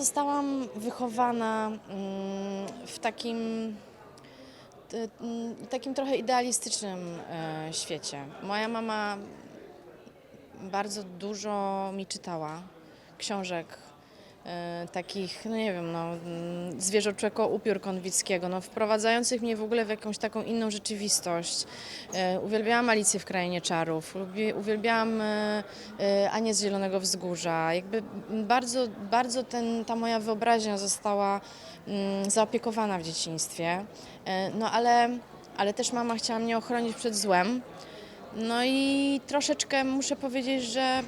Zostałam wychowana mm, w takim, mm, takim trochę idealistycznym e, świecie. Moja mama bardzo dużo mi czytała książek takich, no nie wiem, no, mm, zwierzoczego upiór Konwickiego, no, wprowadzających mnie w ogóle w jakąś taką inną rzeczywistość. E, uwielbiałam Alicję w Krainie Czarów, uwielbiałam e, e, Anię z Zielonego Wzgórza. Jakby bardzo, bardzo ten, ta moja wyobraźnia została mm, zaopiekowana w dzieciństwie. E, no ale, ale też mama chciała mnie ochronić przed złem. No i troszeczkę muszę powiedzieć, że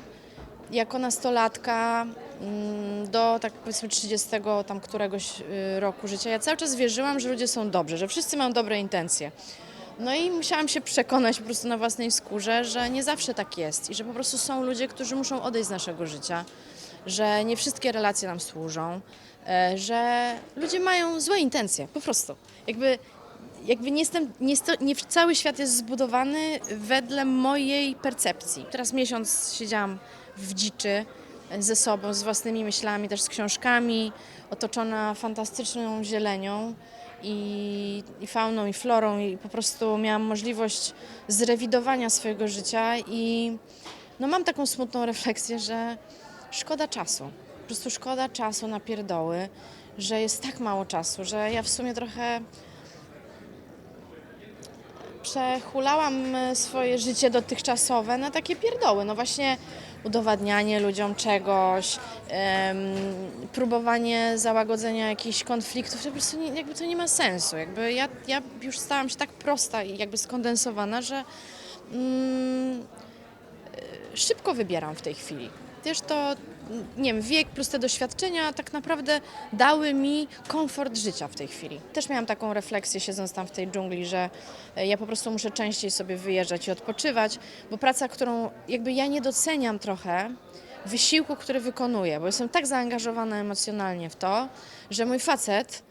jako nastolatka mm, do tak powiedzmy 30 tam któregoś y, roku życia, ja cały czas wierzyłam, że ludzie są dobrzy, że wszyscy mają dobre intencje. No i musiałam się przekonać po prostu na własnej skórze, że nie zawsze tak jest i że po prostu są ludzie, którzy muszą odejść z naszego życia, że nie wszystkie relacje nam służą, e, że ludzie mają złe intencje, po prostu. Jakby jakby nie jestem, nie, nie cały świat jest zbudowany wedle mojej percepcji. Teraz miesiąc siedziałam w dziczy ze sobą, z własnymi myślami, też z książkami, otoczona fantastyczną zielenią i, i fauną, i florą i po prostu miałam możliwość zrewidowania swojego życia i no mam taką smutną refleksję, że szkoda czasu. Po prostu szkoda czasu na pierdoły, że jest tak mało czasu, że ja w sumie trochę przehulałam e, swoje życie dotychczasowe na takie pierdoły. No właśnie udowadnianie ludziom czegoś, próbowanie załagodzenia jakichś konfliktów, to po prostu nie, jakby to nie ma sensu. Jakby ja, ja już stałam się tak prosta i jakby skondensowana, że mm, e, szybko wybieram w tej chwili. Też to, nie wiem, wiek plus te doświadczenia tak naprawdę dały mi komfort życia w tej chwili. Też miałam taką refleksję siedząc tam w tej dżungli, że e, ja po prostu muszę częściej sobie wyjeżdżać i odpoczywać, bo praca, którą jakby ja nie doceniam trochę, wysiłku, który wykonuję, bo jestem tak zaangażowana emocjonalnie w to, że mój facet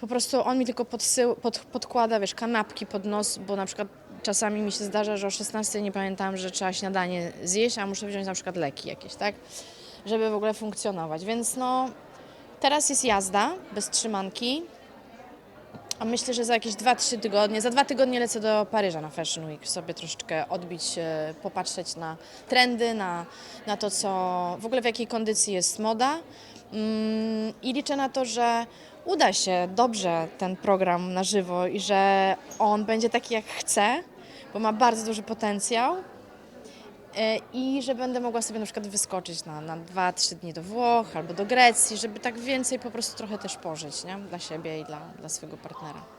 po prostu on mi tylko podsył, pod, podkłada, wiesz, kanapki pod nos, bo na przykład czasami mi się zdarza, że o 16 nie pamiętam, że trzeba śniadanie zjeść, a muszę wziąć na przykład leki jakieś, tak? Żeby w ogóle funkcjonować. Więc no, teraz jest jazda bez trzymanki, a myślę, że za jakieś 2-3 tygodnie, za dwa tygodnie lecę do Paryża na Fashion Week, sobie troszeczkę odbić, e, popatrzeć na trendy, na, na to, co w ogóle w jakiej kondycji jest moda. Mm, I liczę na to, że uda się dobrze ten program na żywo i że on będzie taki jak chcę, bo ma bardzo duży potencjał. E, I że będę mogła sobie na przykład wyskoczyć na, na 2-3 dni do Włoch albo do Grecji, żeby tak więcej po prostu trochę też pożyć nie? dla siebie i dla, dla swojego partnera.